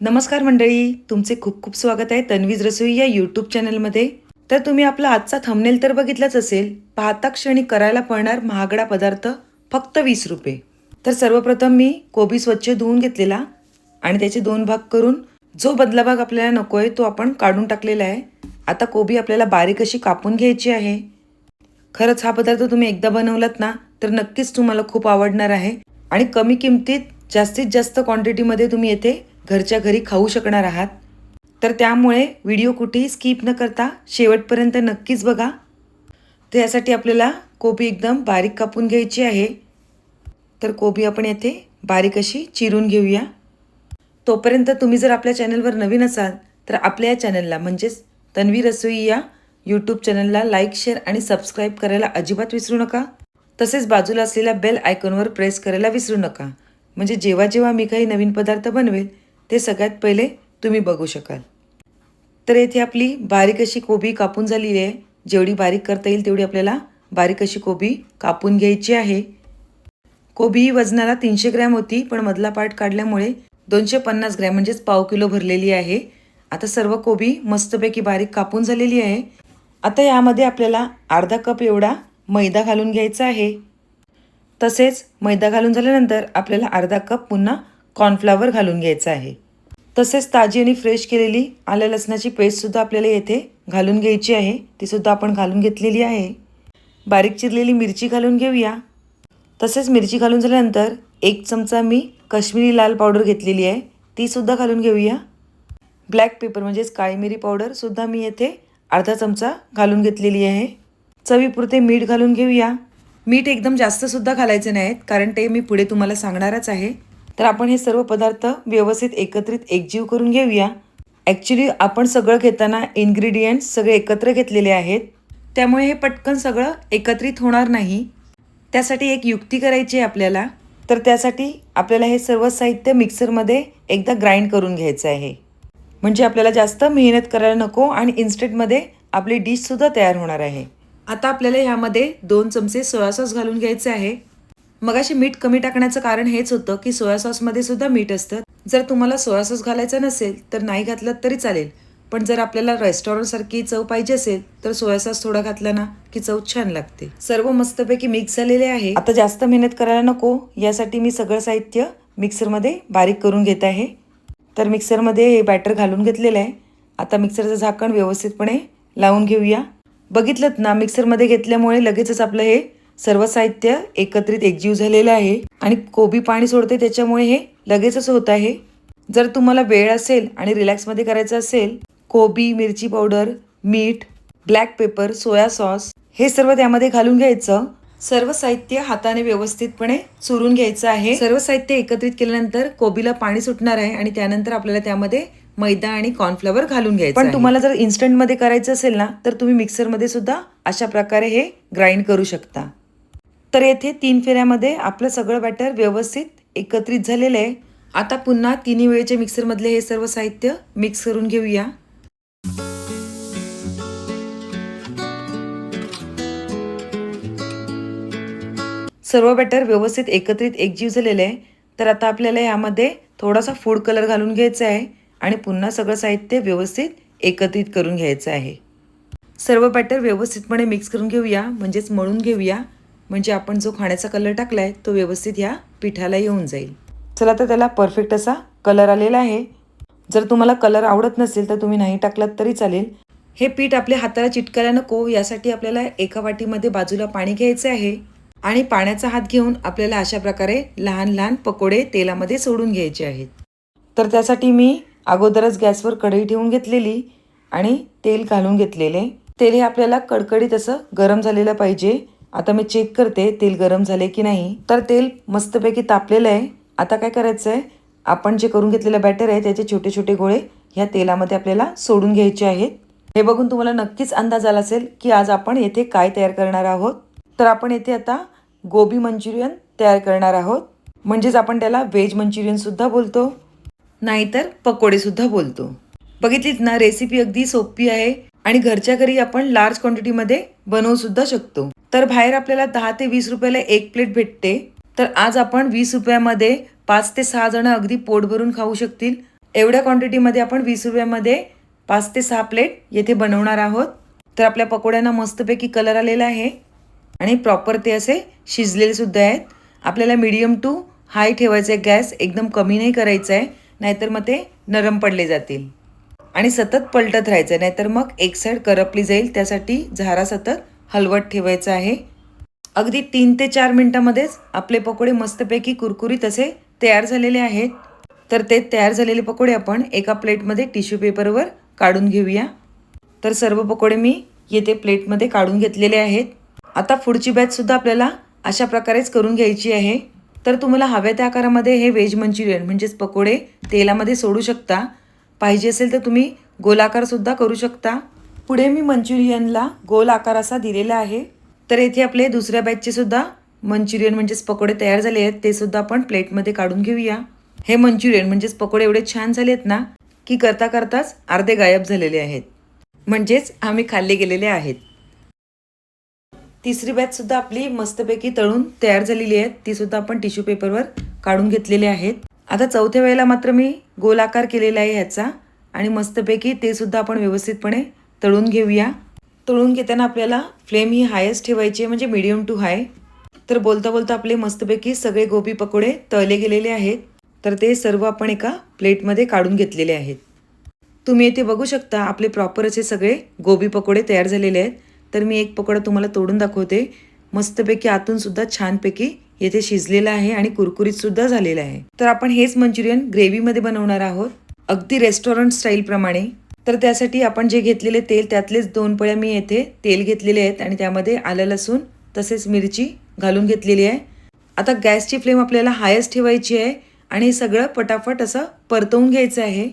नमस्कार मंडळी तुमचे खूप खूप स्वागत आहे तन्वीज रसोई या यूट्यूब चॅनलमध्ये. तर तुम्ही आपला आजचा थंबनेल तर बघितलाच असेल पाहता क्षणी करायला पडणार महागडा पदार्थ फक्त वीस रुपये. तर सर्वप्रथम मी कोबी स्वच्छ धुवून घेतलेला आणि त्याचे दोन भाग करून जो बदला भाग आपल्याला नको आहे तो आपण काढून टाकलेला आहे. आता कोबी आपल्याला बारीक अशी कापून घ्यायची आहे. खरंच हा पदार्थ तुम्ही एकदा बनवलात ना तर नक्कीच तुम्हाला खूप आवडणार आहे. आणि कमी किमतीत जास्तीत जास्त क्वांटिटीमध्ये तुम्ही येथे घरच्या घरी खाऊ शकणार आहात? तर त्यामुळे व्हिडिओ कुठेही स्किप न करता शेवटपर्यंत नक्कीच बघा. तर यासाठी आपल्याला कोबी एकदम बारीक कापून घ्यायची आहे. तर कोबी आपण येथे बारीक अशी चिरून घेऊया. तोपर्यंत तुम्ही जर आपल्या चॅनलवर नवीन असाल तर आपल्या या चॅनलला म्हणजेच तन्वी रसोई या यूट्यूब चॅनलला लाईक शेअर आणि सबस्क्राईब करायला अजिबात विसरू नका. तसेच बाजूला असलेल्या बेल आयकॉनवर प्रेस करायला विसरू नका. म्हणजे जेव्हा जेव्हा मी काही नवीन पदार्थ बनवेल ते सगळ्यात पहिले तुम्ही बघू शकाल. तर येथे आपली बारीक अशी कोबी कापून झालेली आहे. जेवढी बारीक करता येईल तेवढी आपल्याला बारीक अशी कोबी कापून घ्यायची आहे. कोबी ही वजनाला तीनशे ग्रॅम होती पण मधला पार्ट काढल्यामुळे दोनशे पन्नास ग्रॅम म्हणजेच पाव किलो भरलेली आहे. आता सर्व कोबी मस्तपैकी बारीक कापून झालेली आहे. आता यामध्ये आपल्याला अर्धा कप एवढा मैदा घालून घ्यायचा आहे. तसेच मैदा घालून झाल्यानंतर आपल्याला अर्धा कप पुन्हा कॉर्नफ्लावर घालून घ्यायचा आहे. तसेच ताजी आणि फ्रेश केलेली आल्या लसणाची पेस्टसुद्धा आपल्याला येथे घालून घ्यायची आहे. तीसुद्धा आपण घालून घेतलेली आहे. बारीक चिरलेली मिरची घालून घेऊया. तसेच मिरची घालून झाल्यानंतर एक चमचा मी काश्मीरी लाल पावडर घेतलेली आहे. तीसुद्धा घालून घेऊया. ब्लॅक पेपर म्हणजेच काळी मिरी पावडरसुद्धा मी येथे अर्धा चमचा घालून घेतलेली आहे. चवीपुरते मीठ घालून घेऊया. मीठ एकदम जास्तसुद्धा घालायचे नाहीत कारण ते मी पुढे तुम्हाला सांगणारच आहे. तर आपण हे सर्व पदार्थ व्यवस्थित एकत्रित एकजीव करून घेऊया. ॲक्च्युली आपण सगळं घेताना इन्ग्रेडियंट्स सगळे एकत्र घेतलेले आहेत. त्यामुळे हे पटकन सगळं एकत्रित होणार नाही. त्यासाठी एक युक्ती करायची आहे आपल्याला. तर त्यासाठी आपल्याला हे सर्व साहित्य मिक्सरमध्ये एकदा ग्राइंड करून घ्यायचं आहे. म्हणजे आपल्याला जास्त मेहनत करायला नको आणि इन्स्टंटमध्ये आपली डिशसुद्धा तयार होणार आहे. आता आपल्याला ह्यामध्ये दोन चमचे सोया सॉस घालून घ्यायचे आहे. मगाशी मीठ कमी टाकण्याचं कारण हेच होतं की सोया सॉसमध्ये सुद्धा मीठ असतं. जर तुम्हाला सोया सॉस घालायचा नसेल तर नाही घातलं तरी चालेल. पण जर आपल्याला रेस्टॉरंटसारखी चव पाहिजे असेल तर सोया सॉस थोडा घातला ना की चव छान लागते. सर्व मस्तपैकी मिक्स झालेले आहे. आता जास्त मेहनत करायला नको यासाठी मी सगळं साहित्य मिक्सरमध्ये बारीक करून घेत आहे. तर मिक्सरमध्ये हे बॅटर घालून घेतलेलं आहे. आता मिक्सरचं झाकण व्यवस्थितपणे लावून घेऊया. बघितलं ना मिक्सरमध्ये घेतल्यामुळे लगेचच आपलं हे सर्व साहित्य एकत्रित एकजीव झालेलं आहे आणि कोबी पाणी सोडते त्याच्यामुळे हे लगेचच होत आहे. जर तुम्हाला वेळ असेल आणि रिलॅक्समध्ये करायचं असेल कोबी मिरची पावडर मीठ ब्लॅक पेपर सोया सॉस हे सर्व त्यामध्ये घालून घ्यायचं. सर्व साहित्य हाताने व्यवस्थितपणे चुरून घ्यायचं आहे. सर्व साहित्य एकत्रित केल्यानंतर कोबीला पाणी सुटणार आहे आणि त्यानंतर आपल्याला त्यामध्ये मैदा आणि कॉर्नफ्लॉवर घालून घ्यायचं पण तुम्हाला जर इन्स्टंटमध्ये करायचं असेल ना तर तुम्ही मिक्सरमध्ये सुद्धा अशा प्रकारे हे ग्राइंड करू शकता. तर येथे तीन फेऱ्यामध्ये आपलं सगळं बॅटर व्यवस्थित एकत्रित झालेलं आहे. आता पुन्हा तिन्ही वेळेच्या मिक्सरमधले हे सर्व साहित्य मिक्स करून घेऊया. सर्व बॅटर व्यवस्थित एकत्रित एकजीव झालेलं आहे. तर आता आपल्याला यामध्ये थोडासा फूड कलर घालून घ्यायचा आहे आणि पुन्हा सगळं साहित्य व्यवस्थित एकत्रित करून घ्यायचं आहे. सर्व बॅटर व्यवस्थितपणे मिक्स करून घेऊया म्हणजेच मळून घेऊया. म्हणजे आपण जो खाण्याचा कलर टाकला आहे तो व्यवस्थित ह्या पिठाला येऊन जाईल. चला तर त्याला परफेक्ट असा कलर आलेला आहे. जर तुम्हाला कलर आवडत नसेल तर तुम्ही नाही टाकलात तरी चालेल. हे पीठ आपल्या हाताला चिटकायला नको यासाठी आपल्याला एका वाटीमध्ये बाजूला पाणी घ्यायचं आहे. आणि पाण्याचा हात घेऊन आपल्याला अशा प्रकारे लहान लहान पकोडे तेलामध्ये सोडून घ्यायचे आहेत. तर त्यासाठी मी अगोदरच गॅसवर कढई ठेवून घेतलेली आणि तेल घालून घेतलेले. तेल हे आपल्याला कडकडीत असं गरम झालेलं पाहिजे. आता मी चेक करते तेल गरम झाले की नाही. तर तेल मस्तपैकी तापलेलं आहे. आता काय करायचं आहे? आपण जे करून घेतलेलं बॅटर आहे त्याचे छोटे छोटे गोळे ह्या तेलामध्ये आपल्याला सोडून घ्यायचे आहेत. हे बघून तुम्हाला नक्कीच अंदाज आला असेल की आज आपण येथे काय तयार करणार आहोत. तर आपण येथे आता गोबी मंचुरियन तयार करणार आहोत. म्हणजेच आपण त्याला व्हेज मंचुरियनसुद्धा बोलतो. नाहीतर पकोडेसुद्धा बोलतो. बघितलीत ना रेसिपी अगदी सोपी आहे. आणि घरच्या घरी आपण लार्ज क्वांटिटीमध्ये बनवूसुद्धा शकतो. तर बाहेर आपल्याला दहा ते वीस रुपयाला एक प्लेट भेटते. तर आज आपण वीस रुपयामध्ये पाच ते सहा जणं अगदी पोट भरून खाऊ शकतील. एवढ्या क्वांटिटीमध्ये आपण वीस रुपयामध्ये पाच ते सहा प्लेट येथे बनवणार आहोत. तर आपल्या पकोड्यांना मस्तपैकी कलर आलेला आहे. आणि प्रॉपर ते असे शिजलेले सुद्धा आहेत. आपल्याला मीडियम टू हाय ठेवायचं आहे. गॅस एकदम कमी नाही करायचं आहे नाहीतर मग ते नरम पडले जातील. आणि सतत पलटत राहायचं आहे नाहीतर मग एक साईड करपली जाईल. त्यासाठी झारा सतत हलवत ठेवायचं आहे. अगदी तीन ते चार मिनटामध्येच आपले पकोडे मस्तपैकी कुरकुरीत असे तयार झालेले आहेत. तर ते तयार झालेले पकोडे आपण एका प्लेटमध्ये टिश्यू पेपरवर काढून घेऊया. तर सर्व पकोडे मी येथे प्लेटमध्ये काढून घेतलेले आहेत. आता पुढची बॅचसुद्धा आपल्याला अशा प्रकारेच करून घ्यायची आहे. तर तुम्हाला हव्या त्या आकारामध्ये हे व्हेज मंचुरियन म्हणजेच पकोडे तेलामध्ये सोडू शकता. पाहिजे असेल तर तुम्ही गोलाकारसुद्धा करू शकता. पुढे मी मंचुरियनला गोल आकार असा दिलेला आहे. तर येथे आपले दुसऱ्या बॅचचे सुद्धा मंचुरियन म्हणजेच पकोडे तयार झाले आहेत. ते सुद्धा आपण प्लेटमध्ये काढून घेऊया. हे मंचुरियन म्हणजेच पकोडे एवढे छान झाले आहेत ना की करता करताच अर्धे गायब झालेले आहेत. म्हणजेच आम्ही खाल्ले गेलेले आहेत. तिसरी बॅच सुद्धा आपली मस्तपैकी तळून तयार झालेली आहेत ती सुद्धा आपण टिश्यू पेपरवर काढून घेतलेली आहेत. आता चौथ्या वेळेला मात्र मी गोल आकार केलेला आहे ह्याचा आणि मस्तपैकी ते सुद्धा आपण व्यवस्थितपणे तळून घेऊया. तळून घेताना आपल्याला फ्लेम ही हायेस्ट ठेवायची आहे म्हणजे मीडियम टू हाय तर बोलता बोलता आपले मस्तपैकी सगळे गोबी पकोडे तळले गेलेले आहेत. तर ते सर्व आपण एका प्लेटमध्ये काढून घेतलेले आहेत. तुम्ही इथे बघू शकता आपले प्रॉपर असे सगळे गोबी पकोडे तयार झालेले आहेत. तर मी एक पकोडा तुम्हाला तोडून दाखवते. मस्तपैकी आतूनसुद्धा छानपैकी येथे शिजलेला आहे आणि कुरकुरीतसुद्धा झालेला आहे. तर आपण हेच मंचुरियन ग्रेव्हीमध्ये बनवणार आहोत. अगदी रेस्टॉरंट स्टाईलप्रमाणे तर त्यासाठी आपण जे घेतलेले तेल त्यातलेच दोन पळ्या मी येथे तेल घेतलेले आहेत आणि त्यामध्ये आलं लसूण तसेच मिरची घालून घेतलेली आहे. आता गॅसची फ्लेम आपल्याला हायच ठेवायची आहे आणि हे सगळं पटापट असं परतवून घ्यायचं आहे.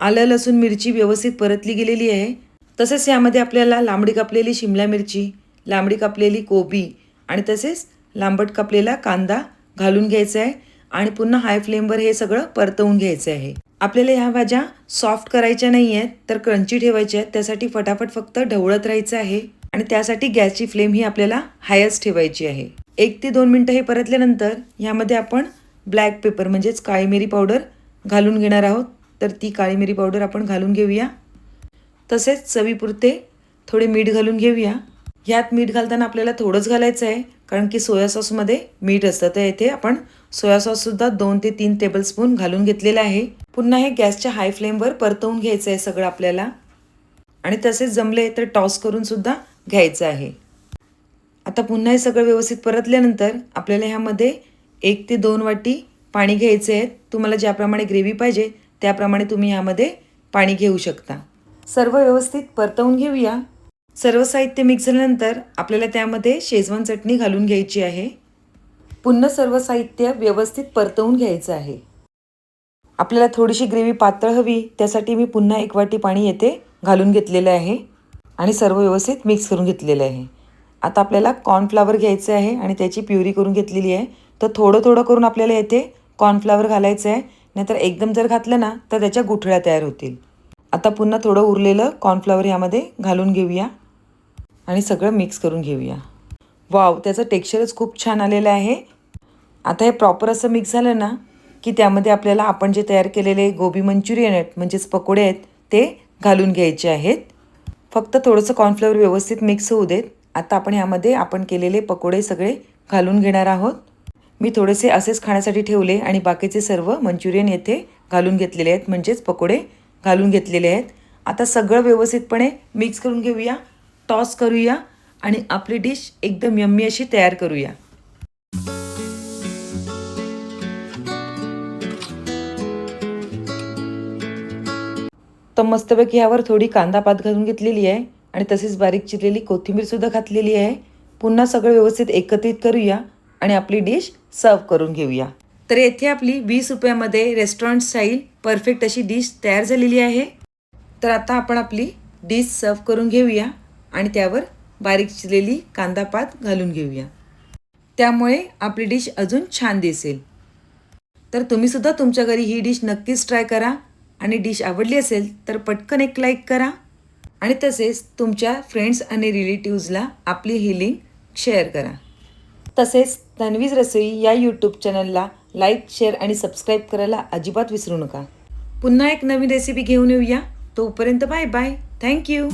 आलं लसूण मिरची व्यवस्थित परतली गेलेली आहे. तसेच यामध्ये आपल्याला लांबडी कापलेली शिमला मिरची लांबडी कापलेली कोबी आणि तसेच लांबट कापलेला कांदा घालून घ्यायचा आहे आणि पुन्हा हाय फ्लेमवर हे सगळं परतवून घ्यायचं आहे. आपल्याला ह्या भाज्या सॉफ्ट करायच्या नाही आहेत तर क्रंची ठेवायच्या आहेत. त्यासाठी फटाफट फक्त ढवळत राहायचं आहे. आणि त्यासाठी गॅसची फ्लेम ही आपल्याला हायस्ट ठेवायची आहे. एक ते दोन मिनटं हे परतल्यानंतर ह्यामध्ये आपण ब्लॅक पेपर म्हणजेच काळी मिरी पावडर घालून घेणार आहोत. तर ती काळी मिरी पावडर आपण घालून घेऊया. तसेच चवीपुरते थोडे मीठ घालून घेऊया. ह्यात मीठ घालताना आपल्याला थोडंच घालायचं आहे कारण की सोया सॉसमध्ये मीठ असतं. तर येथे आपण सोया सॉससुद्धा दोन ते तीन टेबलस्पून घालून घेतलेलं आहे. पुन्हा हे गॅसच्या हाय फ्लेमवर परतवून घ्यायचं आहे सगळं आपल्याला. आणि तसेच जमले तर टॉस करूनसुद्धा घ्यायचं आहे. आता पुन्हा हे सगळं व्यवस्थित परतल्यानंतर आपल्याला ह्यामध्ये एक ते दोन वाटी पाणी घ्यायचे आहे तुम्हाला ज्याप्रमाणे ग्रेव्ही पाहिजे त्याप्रमाणे तुम्ही ह्यामध्ये पाणी घेऊ शकता. सर्व व्यवस्थित परतवून घेऊया. सर्व साहित्य मिक्स झाल्यानंतर आपल्याला त्यामध्ये शेजवान चटणी घालून घ्यायची आहे. पुन्हा सर्व साहित्य व्यवस्थित परतवून घ्यायचं आहे. आपल्याला थोडीशी ग्रेव्ही पातळ हवी त्यासाठी मी पुन्हा एक वाटी पाणी येथे घालून घेतलेलं आहे आणि सर्व व्यवस्थित मिक्स करून घेतलेलं आहे. आता आपल्याला कॉर्नफ्लावर घ्यायचं आहे आणि त्याची प्युरी करून घेतलेली आहे. तर थोडं थोडं करून आपल्याला येथे कॉर्नफ्लावर घालायचं आहे. नाहीतर एकदम जर घातलं ना तर त्याच्या गुठळ्या तयार होतील. आता पुन्हा थोडं उरलेलं कॉर्नफ्लावर यामध्ये घालून घेऊया आणि सगळं मिक्स करून घेऊया. वाव त्याचं टेक्स्चरच खूप छान आलेलं आहे. आता हे प्रॉपर असं मिक्स झालं ना की त्यामध्ये आपल्याला आपण जे तयार केलेले गोबी मंचुरियन आहेत म्हणजेच पकोडे आहेत ते घालून घ्यायचे आहेत. फक्त थोडंसं कॉर्नफ्लॉवर व्यवस्थित मिक्स होऊ देत. आता आपण यामध्ये आपण केलेले पकोडे सगळे घालून घेणार आहोत. मी थोडेसे असेच खाण्यासाठी ठेवले आणि बाकीचे सर्व मंचुरियन येथे घालून घेतलेले आहेत म्हणजेच पकोडे घालून घेतलेले आहेत. आता सगळं व्यवस्थितपणे मिक्स करून घेऊया टॉस करूया आणि आपली डिश एकदम यम्मी अशी तयार करूया. तर मस्तपैकी ह्यावर थोडी कांदा पात घालून घेतलेली आहे आणि तसेच बारीक चिरलेली कोथिंबीरसुद्धा घातलेली आहे. पुन्हा सगळं व्यवस्थित एकत्रित करूया आणि आपली डिश सर्व करून घेऊया. तर येथे आपली वीस रुपयामध्ये रेस्टॉरंट स्टाईल परफेक्ट अशी डिश तयार झालेली आहे. तर आता आपण आपली डिश सर्व करून घेऊया आणि त्यावर बारीक चिरलेली कांदा पात घालून घेऊया. त्यामुळे आपली डिश अजून छान दिसेल. तर तुम्हीसुद्धा तुमच्या घरी ही डिश नक्कीच ट्राय करा. आणि डिश आवडली असेल तर पटकन एक लाईक करा. आणि तसेच तुमच्या फ्रेंड्स आणि रिलेटिव्जला आपली ही लिंक शेअर करा. तसेच तन्वीज रसोई या यूट्यूब चॅनलला लाईक शेअर आणि सबस्क्राईब करायला अजिबात विसरू नका. पुन्हा एक नवीन रेसिपी घेऊन येऊया. तोपर्यंत बाय बाय. थँक्यू